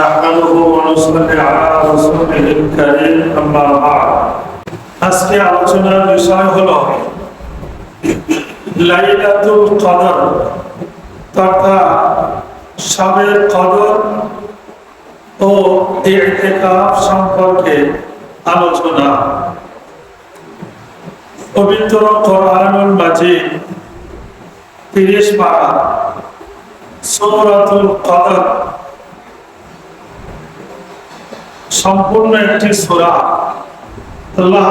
نحمده ونصلي على رسوله الكريم أما بعد আজকে আলোচনার বিষয় হলো লাইলাতুল কদর তথা সবের কদর ও ইতিকাফ সম্পর্কে আলোচনা পবিত্র কোরআনুল মাজিদ তিরিশ পারা সূরাতুল কদর সম্পূর্ণ একটি সূরা। আল্লাহ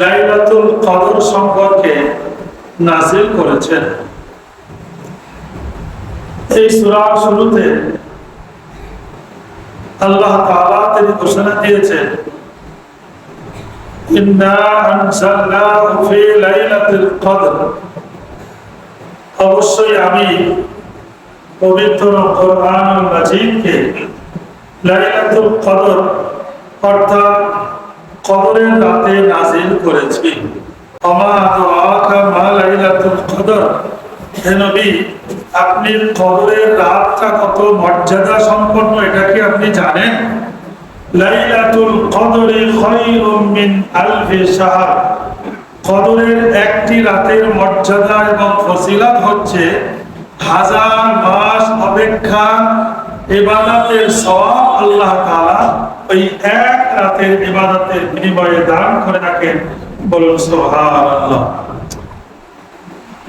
লাইলাতুল কদর সম্পর্কে করেছেন। এই সূরার শুরুতে আল্লাহ তাআলা তিনি ঘোষণা দিয়েছেন, ইন্না আনজালনাহু ফি লাইলাতুল কদর। অবশ্যই আমি পবিত্র কোরআনুল মাজিদকে কদর, অর্থাৎ কদরের রাতে নাজিল করেছি। আপনি কদরের রাতটা কত মর্যাদা সম্পন্ন, এটা কি আপনি জানেন? লাইলাতুল কদরে কদরের একটি রাতের মর্যাদা এবং ফজিলত হচ্ছে হাজার মাস অপেক্ষা ইবাদতের সওয়াব আল্লাহ তাআলা ওই এক রাতের ইবাদতের বিনিময়ে দান করে রাখেন বলুন সুবহানাল্লাহ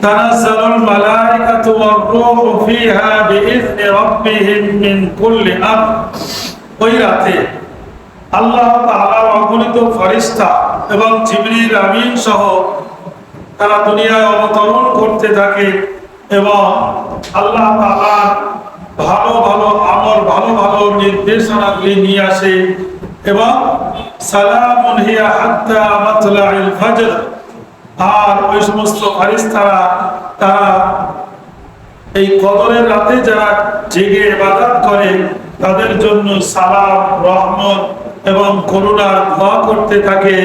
تنزل الملائكة والروح فيها بإذن ربهم من كل أمر ওই রাতে আল্লাহ তাআলার অগণিত ফেরেশতা এবং জিবরিল আমিন সহ তারা দুনিয়ায় অবতরণ করতে থাকে এবং আল্লাহ তাআলার ভালো ভালো আমল, ভালো ভালো নির্দেশনাগুলি নিয়ে আসে। এবং সালামুন হিয়া হাত্তা আর ওই সমস্ত তারা এই কদরের রাতে যারা জেগে ইবাদত করে, তাদের জন্য সালাম, রহমত এবং করুণার দোয়া করতে থাকে।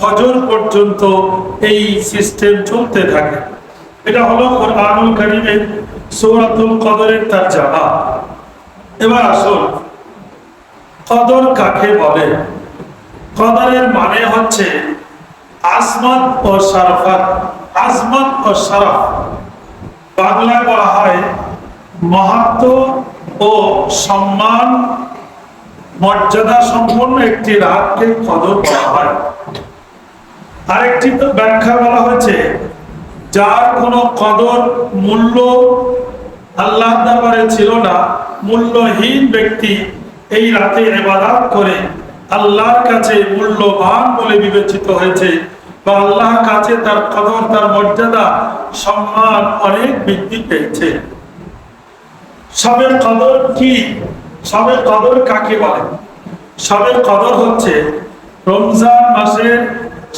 ফজর পর্যন্ত এই সিস্টেম চলতে থাকে। এটা হলো কোরআনুল কারীমের সূরাতুল কদরের তারজামা এবার আসুন, কদর কাকে বলে? কদরের মানে হচ্ছে আজমত ও শারফাত। আজমত ও শারফ। বাংলায় বলা হয় মাহাত্ম ও সম্মান। মর্যাদা সম্পন্ন একটি রাতকে কদর বলা হয়। আরেকটি ব্যাখ্যা বলা হয়েছে যার কোনো কদর, মূল্য আল্লাহ দরবারে ছিল না, মূল্যহীন ব্যক্তি এই রাতে ইবাদত করে আল্লাহর কাছে মূল্যবান বলে বিবেচিত হয়েছে বা আল্লাহর কাছে তার কদর, তার মর্যাদা, সম্মান অনেক বৃদ্ধি পেয়েছে। সবের কদর কি? সবের কদর কাকে বলে? সবের কদর হচ্ছে রমজান মাসের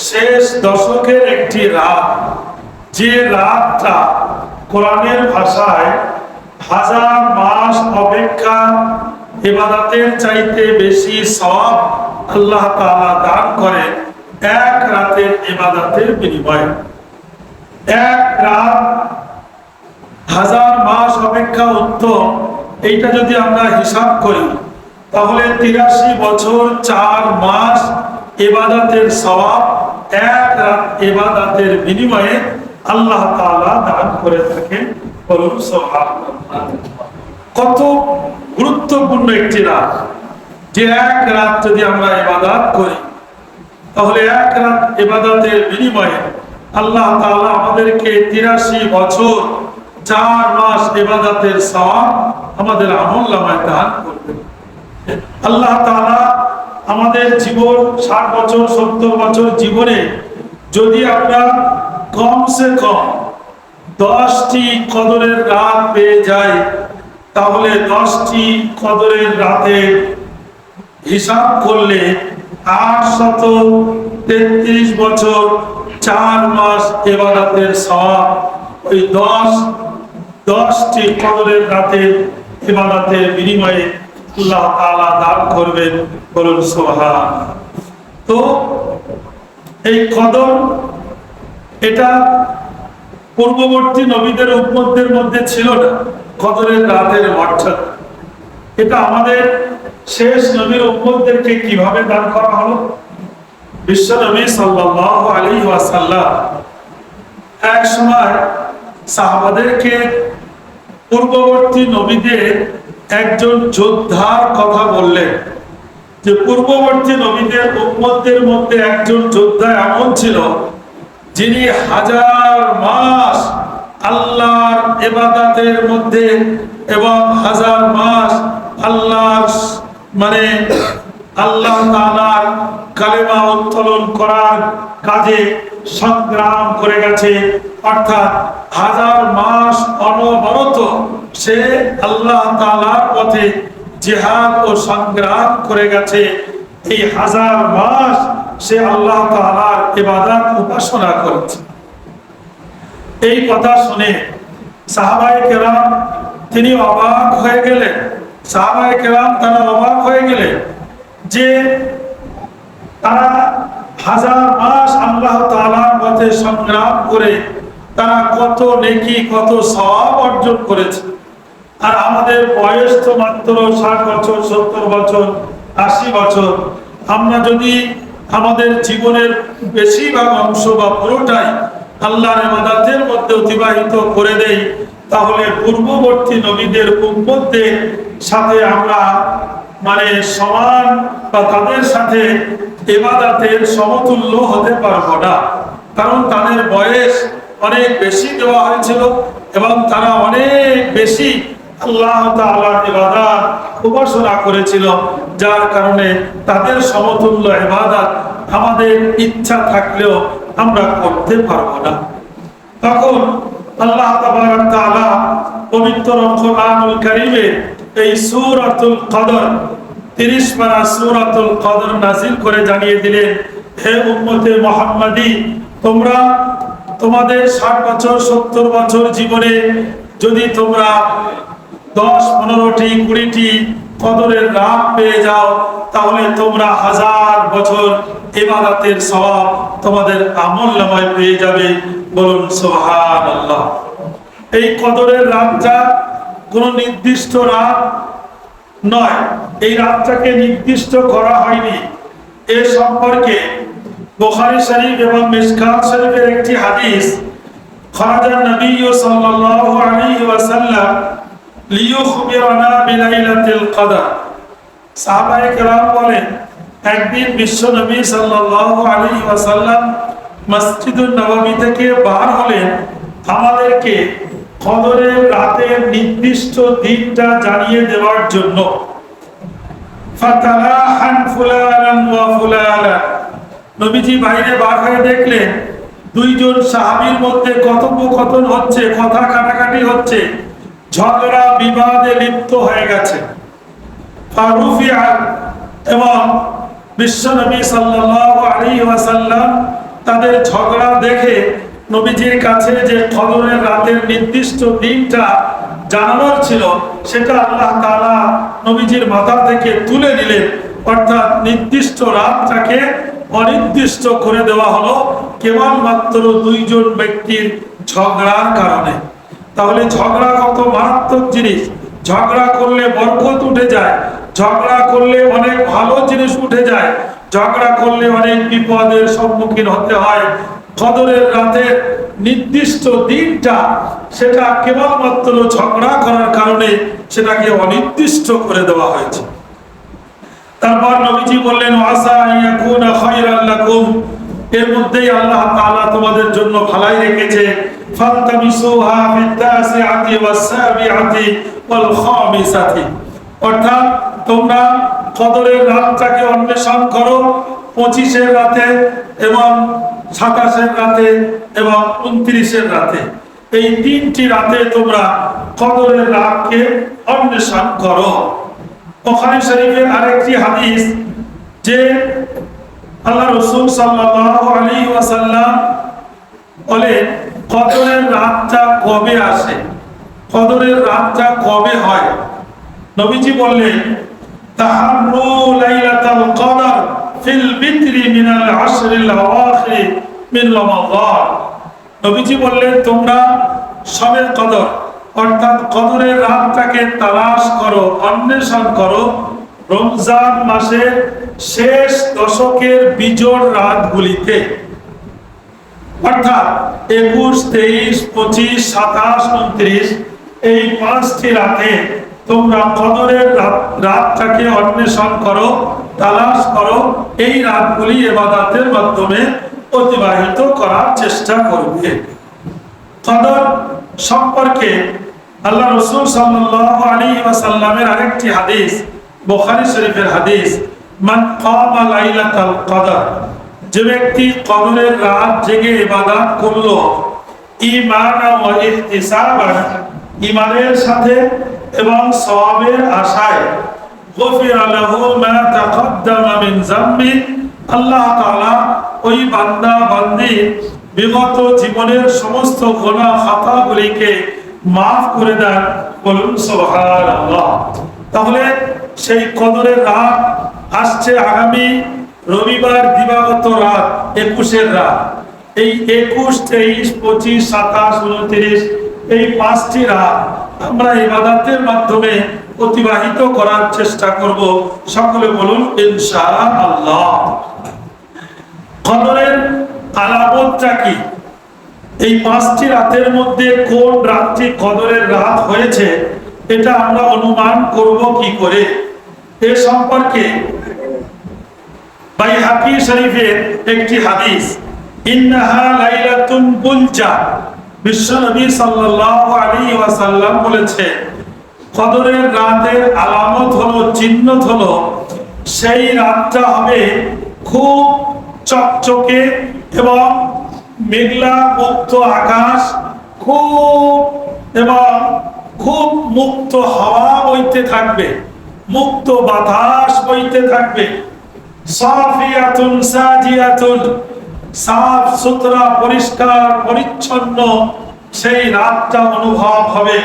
শেষ দশকের একটি রাত। যে রাতটা কোরআনের ভাষায় হাজার মাস অপেক্ষা ইবাদতের চাইতে বেশি সব আল্লাহ তাআলা দান করে এক রাতের ইবাদতের বিনিময়ে। এক রাত হাজার মাস অপেক্ষা উত্তম, এইটা যদি আমরা হিসাব করি, তাহলে তিরাশি বছর চার মাস এবাদাতের সবাব এক রাত এবাদাতের বিনিময়ে আল্লাহ দান করে থাকেন কত গুরুত্বপূর্ণ একটি রাত। যে এক রাত যদি আমরা ইবাদত করি, তাহলে এক রাত ইবাদতের বিনিময়ে আল্লাহ তাআলা আমাদেরকে তিরাশি বছর, চার মাস ইবাদতের সওয়াব আমাদের আমল নামায় দান করবেন। আল্লাহ তাআলা আমাদের জীবন ষাট বছর, সত্তর বছর জীবনে যদি আমরা কমসে কম দশটি কদরের রাত পেয়ে যায়, তাহলে দশটি কদরের রাতে হিসাব করলে আট শত তেত্রিশ বছর চার মাস এবাদাতের সব ওই দশ, দশটি কদরের রাতে ইবাদতের বিনিময়ে আল্লাহ তাআলা দান করবেন। বলুন সুবহান তো এই কদর এটা পূর্ববর্তী নবীদের উম্মতদের মধ্যে ছিল না। কদরের রাতের মর্যাদা এটা আমাদের শেষ নবীর উম্মতদেরকে কীভাবে দান করা হলো? বিশ্ব নবী সাল্লাল্লাহু আলাইহি ওয়াসাল্লাম এক সময় সাহাবাদেরকে পূর্ববর্তী নবীদের একজন যোদ্ধার কথা বললেন যে, পূর্ববর্তী নবীদের উম্মতদের মধ্যে একজন যোদ্ধা এমন ছিল যিনি হাজার মাস আল্লাহর ইবাদতের মধ্যে এবং হাজার মাস আল্লাহর মানে আল্লাহ তাআলার কালেমা উত্তোলন করার কাজে সংগ্রাম করে গেছে। অর্থাৎ হাজার মাস অনবরত সে আল্লাহ তালার পথে জিহাদ ও সংগ্রাম করে গেছে। এই হাজার মাস সে আল্লাহ তাআলার ইবাদত উপাসনা করেছে। এই কথা শুনে সাহাবাই কেরাম তিনি অবাক হয়ে গেলেন। সাহাবাই কেরাম তারা অবাক হয়ে গেলেন? যে তারা হাজার মাস আল্লাহ তাআলার পথে সংগ্রাম করে তারা কত নেকি, কত সওয়াব অর্জন করেছে। আর আমাদের বয়স তো মাত্র ষাট বছর, সত্তর বছর, আশি বছর। আমরা যদি আমাদের জীবনের বেশিরভাগ অংশ বা পুরোটাই আল্লাহর ইবাদতের মধ্যে অতিবাহিত করে দেই, তাহলে পূর্ববর্তী নবীদের উম্মতদের সাথে আমরা মানে সমান বা তাদের সাথে এবাদাতের সমতুল্য হতে পারব না। কারণ তাদের বয়স অনেক বেশি দেওয়া হয়েছিল এবং তারা অনেক বেশি আল্লাহ তাআলার ইবাদত উপাসনা করেছিল, যার কারণে তাদের সমতুল্য ইবাদত আমাদের ইচ্ছা থাকলেও আমরা করতে পারব না। তখন আল্লাহ তাবারক তাআলা পবিত্র কোরআনুল কারীমে এই সূরাতুল কদর 30 পারা সূরাতুল কদর নাযিল করে জানিয়ে দিলেন, হে উম্মতে মুহাম্মাদি, তোমরা তোমাদের 60 বছর 70 বছর জীবনে যদি তোমরা দশ, পনেরোটি, কুড়িটি কদরের রাত পেয়ে যাও, তাহলে তোমরা হাজার বছর ইবাদতের সওয়াব তোমাদের আমল নামায় পেয়ে যাবে। বলুন সুবহান আল্লাহ এই কদরের রাতটা কোন নির্দিষ্ট রাত নয়। এই রাতটাকে নির্দিষ্ট করা হয়নি। এ সম্পর্কে বুখারী শরীফ এবং মিশকাত শরীফের একটি হাদিস, খারাজা নবী সাল্লাল্লাহু আলাইহি ওয়াসাল্লাম একদিন বিশ্ব নবী সাল্লাল্লাহু আলাইহি ওয়াসাল্লাম মসজিদুন থেকে বার হলেন। আমাদেরকে কদরের রাতের নির্দিষ্ট দিনটা জানিয়ে দেওয়ার জন্য। নবীজি বাইরে বার হয়ে দেখলেন, দুইজন সাহাবীর মধ্যে কথোপকথন হচ্ছে, কথা কাটাকাটি হচ্ছে। ঝগড়া, বিবাদে লিপ্ত হয়ে গেছে। এবং বিশ্বনবী ওয়াসাল্লাম তাদের ঝগড়া দেখে নবীজির কাছে যে কদরের রাতের নির্দিষ্ট দিনটা জানানোর ছিল, সেটা আল্লাহ তাআলা নবীজির মাথা থেকে তুলে দিলেন। অর্থাৎ নির্দিষ্ট রাতটাকে অনির্দিষ্ট করে দেওয়া হলো, কেবলমাত্র দুইজন ব্যক্তির ঝগড়ার কারণে। তাহলে ঝগড়া কত মারাত্মক জিনিস। ঝগড়া করলে বরকত উঠে যায়, ঝগড়া করলে অনেক ভালো জিনিস উঠে যায়, ঝগড়া করলে অনেক বিপদের সম্মুখীন হতে হয়। কদরের রাতের নির্দিষ্ট দিনটা সেটা কেবলমাত্র ঝগড়া করার কারণে সেটাকে অনির্দিষ্ট করে দেওয়া হয়েছে। তারপর নবীজি বললেন, ওয়াসা ইয়াকুনা খায়রান লাকুম। এর মধ্যেই আল্লাহ তাআলা তোমাদের জন্য ভালাই রেখেছে, ফালতামিসুহা ফিত্তাসিআতি ওয়াসাবিআতি ওয়াল খামিসাতি অর্থাৎ তোমরা কদরের রাতটাকে অন্বেষণ করো পঁচিশের রাতে এবং সাতাশের রাতে এবং উনত্রিশের রাতে। এই তিনটি রাতে তোমরা কদরের রাতকে অন্বেষণ করো। ওখানে শরীফের আরেকটি হাদিস যে আল্লাহ রসুল আলাইহি ওয়াসাল্লাম বলে, কদরের রাতটা কবে আসে? কদরের রাতটা কবে হয়? নবীজি বললেন তাহারু লাইলাতাল কদর ফিল বিত্রি মিনাল আশরিল আওয়াখির মিন রমাদান। নবীজি বললেন, তোমরা সবে কদর, অর্থাৎ কদরের রাতটাকে তালাশ করো, অন্বেষণ করো রমজান মাসের শেষ দশকের বিজোড় রাতগুলিতে, অর্থাৎ একুশ, তেইশ, পঁচিশ, সাতাশ, উনত্রিশ, এই পাঁচটি রাতে তোমরা কদরের রাতটাকে অন্বেষণ করো, তালাশ করো, এই রাতগুলি এবাদাতের মাধ্যমে অতিবাহিত করার চেষ্টা করবে। কদর সম্পর্কে আল্লাহ রসুল সাল্লাল্লাহু আলাইহি ওয়াসাল্লামের আরেকটি হাদিস বুখারী শরীফের হাদিস, মান কামা লাইলাতাল কদর যে ব্যক্তি কদরের রাত জেগে ইবাদত করল ঈমানান ওয়া ইহতিসাবান, ঈমানের সাথে এবং সওয়াবের আশায়, গফিরা লাহু মা তাকদ্দামা মিন যামবি আল্লাহ তাআলা ওই বান্দা, বান্দি বিগত জীবনের সমস্ত গোনা খাতাগুলিকে মাফ করে দেন। বলুন সুবহানাল্লাহ। তাহলে সেই কদরের রাত আসছে আগামী রবিবার দিবাগত রাত, একুশের রাত। এই একুশ, তেইশ, পঁচিশ, সাতাশ, উনত্রিশ, এই পাঁচটি রাত আমরা ইবাদতের মাধ্যমে অতিবাহিত করার চেষ্টা করব। সকলে বলুন ইনশা আল্লাহ কদরের আলামতটা কি? এই পাঁচটি রাতের মধ্যে কোন রাতটি কদরের রাত হয়েছে? এটা আমরা অনুমান করব কি করে? এ সম্পর্কে বাইহাকি শরীফের একটি হাদিস, ইন্নাহা লাইলাতুন বুলজা। বিশ্বনবী সাল্লাল্লাহু আলাইহি ওয়াসাল্লাম বলেছে, কদরের রাতের আলামত হলো চিহ্ন হলো, সেই রাতটা হবে খুব চকচকে এবং মেঘলা মুক্ত আকাশ, খুব এবং খুব মুক্ত হাওয়া বইতে থাকবে, মুক্ত বাতাস বইতে থাকবে। সাফিয়াতুন সাজিয়াতুন, সাফ সুতরা, পরিষ্কার, পরিচ্ছন্ন, সেই রাতটা অনুভব হবে।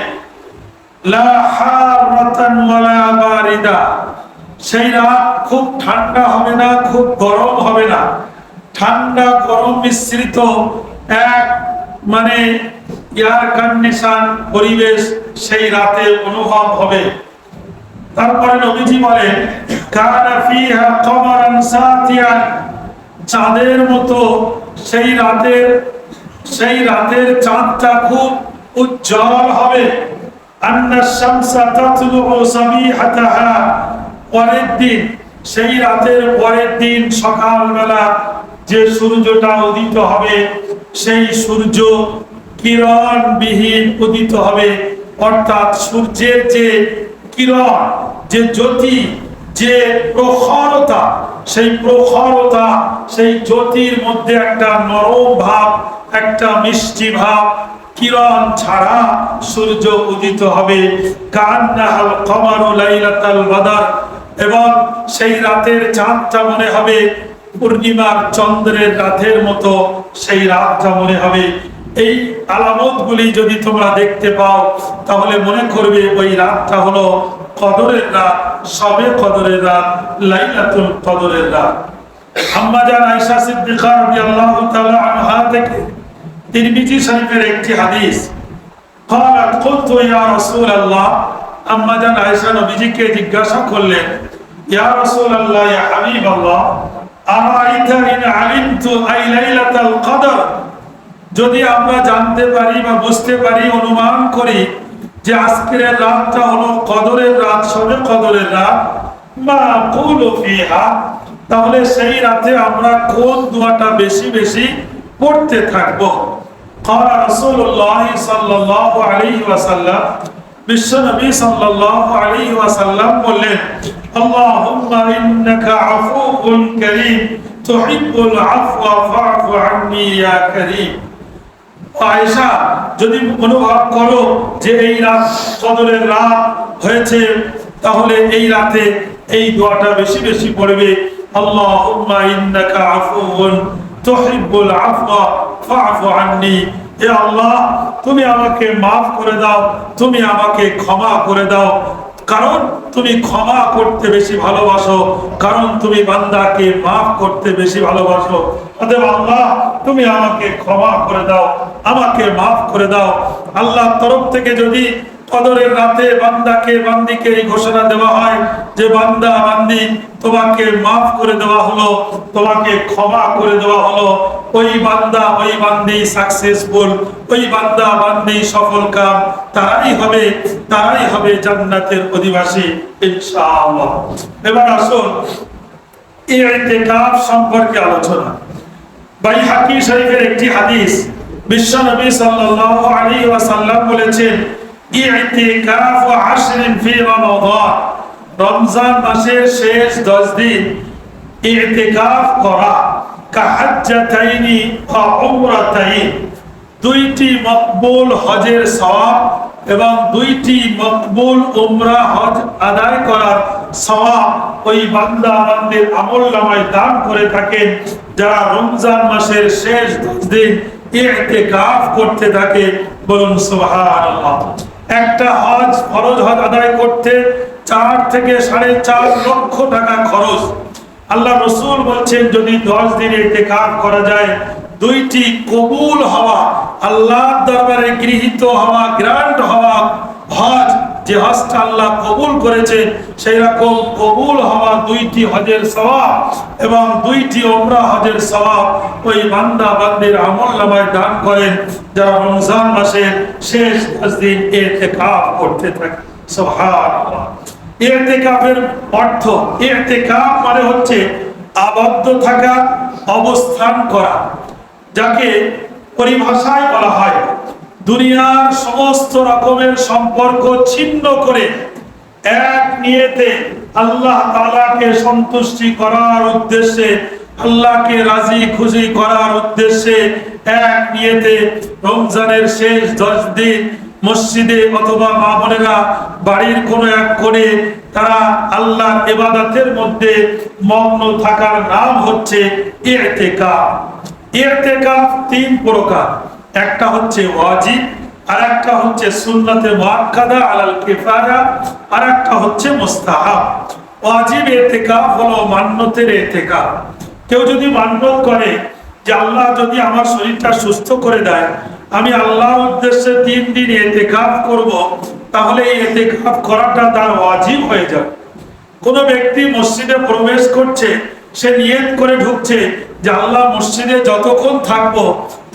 সেই রাত খুব ঠান্ডা হবে না, খুব গরম হবে না। ঠান্ডা গরম মিশ্রিত এক মানে কন্ডিশন পরিবেশ সেই রাতে অনুভব হবে। তারপরে নবীজি কানা ফিহা কমারান সাতিয়ান। চাঁদের মতো সেই রাতের সেই রাতের চাঁদটা খুব উজ্জ্বল হবে। আন্না শামসা তাতলু পরের দিন, সেই রাতের পরের দিন সকালবেলা যে সূর্যটা উদিত হবে, সেই সূর্য কিরণ বিহীন উদিত হবে। অর্থাৎ সূর্যের যে কিরণ, যে জ্যোতি, যে প্রখরতা, সেই প্রখরতা, সেই জ্যোতির মধ্যে একটা নরম ভাব, একটা মিষ্টি ভাব, কিরণ ছাড়া সূর্য উদিত হবে। কান্নাহাল কমারু লাইলাতাল বাদার, এবং সেই রাতের চাঁদটা মনে হবে, পূর্ণিমার চন্দ্রের রাতের মতো সেই রাতটা মনে হবে। এই আলামতগুলি যদি তোমরা দেখতে পাও তাহলে মনে করবে ওই রাতটা হলো কদরের রাত সবে কদরের রাত লাইলাতুল কদরের রাত আম্মা জান আয়েশা সিদ্দিকা রাদিয়াল্লাহু তাআলা আনহা থেকে তিরমিজি শরীফের একটি হাদিস قالت قلت يا رسول الله আম্মা জান আয়েশা নবীজিকে জিজ্ঞাসা করলেন ইয়া রাসূলুল্লাহ ইয়া হাবিবাল্লাহ আরাইতা ইন আলিমতু আই লাইলাতাল কদর যদি আমরা জানতে পারি বা বুঝতে পারি অনুমান করি যে আজকের রাতটা হলো কদরের রাত সবে কদরের রাত মা কুলু ফিহা তাহলে সেই রাতে আমরা কোন দোয়াটা বেশি বেশি পড়তে থাকব قال رسول الله صلى الله عليه وسلم বিশ্বনবী সাল্লাল্লাহু আলাইহি ওয়াসাল্লাম বললেন আল্লাহুম্মা ইন্নাকা আফুউন কারীম তুহিব্বুল আফওয়া ফা'ফু আন্নি ইয়া কারীম যদি অনুভব করো যে এই রাত কদরের রাত হয়েছে, তাহলে এই রাতে এই দোয়াটা বেশি বেশি পড়বে। আল্লাহুম্মা ইন্নাকা আফুউন তুহিব্বুল আফওয়া হে আল্লাহ, তুমি আমাকে মাফ করে দাও, তুমি আমাকে ক্ষমা করে দাও। কারণ তুমি ক্ষমা করতে বেশি ভালোবাসো, কারণ তুমি বান্দাকে মাফ করতে বেশি ভালোবাসো। অতএব আল্লাহ, তুমি আমাকে ক্ষমা করে দাও, আমাকে মাফ করে দাও। আল্লাহর তরফ থেকে যদি কদরের রাতে বান্দাকে, বান্দিকে এই ঘোষণা দেওয়া হয় যে, বান্দা, বান্দি, তোমাকে মাফ করে দেওয়া হলো, তোমাকে ক্ষমা করে দেওয়া হলো। ওই বান্দা, ওই বান্দি সাকসেসফুল ওই বান্দা, বান্দি সফল কাম, তারাই হবে তারাই হবে জান্নাতের অধিবাসী, ইনশাআল্লাহ। এবার আসুন ইতিকাফ সম্পর্কে আলোচনা। বাইহাকি শরীফের একটি হাদিস, বিশ্ব নবী সাল্লাল্লাহু আলাইহি ওয়াসাল্লাম বলেছেন রমজান মাসের শেষ 10 দিন ইতিকাফ করা। কাহাজ্জাতাইনি উমরাতাইন। দুইটি মকবুল হজের সওয়াব এবং দুইটি মকবুল উমরা হজ আদায় করার সওয়াব ওই বান্দা বান্দির আমল নামায় দান করে থাকেন। যারা রমজান মাসের শেষ দশ দিন ইতিকাফ করতে থাকে, বলুন সুবহানাল্লাহ। একটা হজ ফরজ হজ আদায় করতে চার থেকে সাড়ে চার লক্ষ টাকা খরচ। আল্লাহ রসুল বলছেন, যদি দশ দিন টেকাপ করা যায়, দুইটি কবুল হওয়া আল্লাহ দরবারে গৃহীত হওয়া, গ্রান্ট হওয়া হজ যে হজটা আল্লাহ কবুল করেছে, সেই রকম কবুল হওয়া দুইটি হজের সওয়াব এবং দুইটি ওমরা হজের সওয়াব ওই বান্দা বান্দির আমল নামায় দান করেন যারা রমজান মাসের শেষ দশ দিন ইতিকাফ করতে থাকে। সুবহানাল্লাহ। ইতিকাফের অর্থ ইতিকাফ মানে হচ্ছে আবদ্ধ থাকা, অবস্থান করা, যাকে পরিভাষায় বলা হয় দুনিয়ার সমস্ত রকমের সম্পর্ক ছিন্ন করে এক নিয়েতে আল্লাহ তাআলাকে সন্তুষ্টি করার উদ্দেশ্যে, আল্লাহকে রাজি খুশি করার উদ্দেশ্যে এক নিয়েতে রমজানের শেষ দশ দিন মসজিদে অথবা মা বোনেরা বাড়ির কোনো এক কোণে তারা আল্লাহর ইবাদতের মধ্যে মগ্ন থাকার নাম হচ্ছে ইতিকাফ। ইতিকাফ তিন প্রকার। একটা হচ্ছে ওয়াজিব আর একটা হচ্ছে সুন্নতে মুআক্কাদা আলাল কিফায়া আর একটা হচ্ছে মুস্তাহাব। ওয়াজিব ইতিকাফ হলো মান্যতের ইতিকাফ কেউ যদি মান্যত করে যে আল্লাহ যদি আমার শরীরটা সুস্থ করে দেয়, আমি আল্লাহর উদ্দেশ্যে তিন দিন এতেকাফ করব, তাহলে এই এতেকাফ করাটা তার ওয়াজিব হয়ে যাবে। কোন ব্যক্তি মসজিদে প্রবেশ করছে, সে নিয়ত করে ঢুকছে যে আল্লাহ মসজিদে যতক্ষণ থাকব,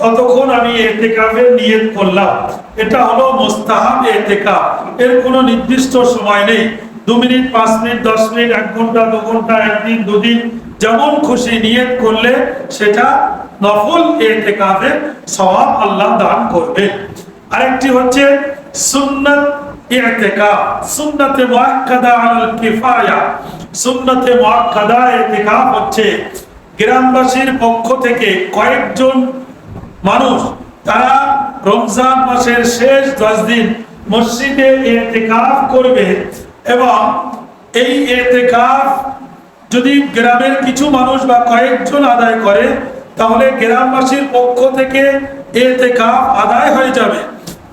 ততক্ষণ আমি এতেকাফের নিয়ত করলাম। এটা হলো মোস্তাহাব এতেকাফ। এর কোনো নির্দিষ্ট সময় নেই। দু মিনিট, পাঁচ মিনিট, দশ মিনিট, এক ঘণ্টা, দু ঘণ্টা, একদিন, দুদিন, যেমন খুশি নিয়ত করলে সেটা নফল এতেকাফের সওয়াব আল্লাহ দান করবে। আরেকটি হচ্ছে সুন্নাত ইতিকাফ সুন্নতে মুআক্কাদা আলাল কিফায়া। সুন্নতে মুআক্কাদা ইতিকাফ হচ্ছে গ্রামবাসীর পক্ষ থেকে কয়েকজন মানুষ, তারা রমজান মাসের শেষ দশ দিন মসজিদে ইতিকাফ করবে এবং এই ইতিকাফ যদি গ্রামের কিছু মানুষ বা কয়েকজন আদায় করে, তাহলে গ্রামবাসীর পক্ষ থেকে এতেকাফ আদায় হয়ে যাবে।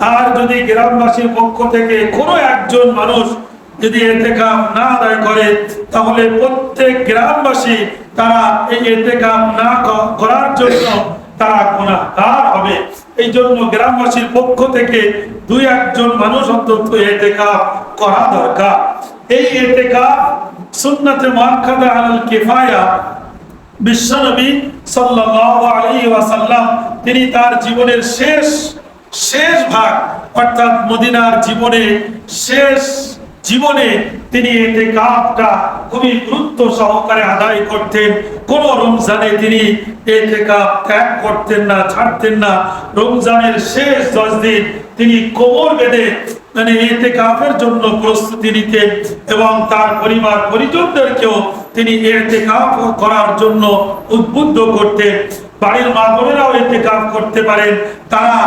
আর যদি গ্রামবাসীর পক্ষ থেকে কোনো একজন মানুষ যদি এতেকাফ না আদায় করে, তাহলে প্রত্যেক গ্রামবাসী তারা এই এতেকাফ না করার জন্য তারা গুনাহগার হবে। এই জন্য গ্রামবাসীর পক্ষ থেকে দুই একজন মানুষ অন্তত এতেকাফ করা দরকার। এই এতেকাফ সুন্নতে মুআক্কাদা আলাল কিফায়া। বিশ্বনবী সাল্লাল্লাহু আলাইহি ওয়াসাল্লাম, তিনি তার জীবনের শেষ শেষ ভাগ, অর্থাৎ মদিনার জীবনে শেষ জীবনে তিনি এতে কাপটা খুবই গুরুত্ব সহকারে আদায় করতেন। কোন রমজানে তিনি এতে কাপ ত্যাগ করতেন না, ছাড়তেন না। রমজানের শেষ দশ দিন তিনি কোমর বেঁধে মানে এতে কাপের জন্য প্রস্তুতি নিতেন এবং তার পরিবার পরিজনদেরকেও তিনি এতে কাপ করার জন্য উদ্বুদ্ধ করতেন। বাড়ির মা বোনেরাও এতে কাপ করতে পারেন। তারা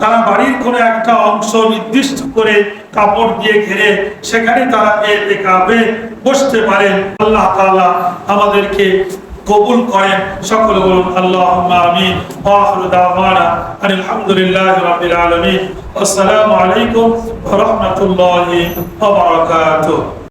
তারা বাড়ির কোনো একটা অংশ নির্দিষ্ট করে কাপড় দিয়ে ঘিরে সেখানে তারা এতে কাপে বসতে পারেন। আল্লাহ তাআলা আমাদেরকে কবুল করেন। সকলে বলুন আল্লাহ আমিন। আলহামদুলিল্লাহি রাব্বিল আলামিন। আসসালামু আলাইকুম রাহমাতুল্লাহি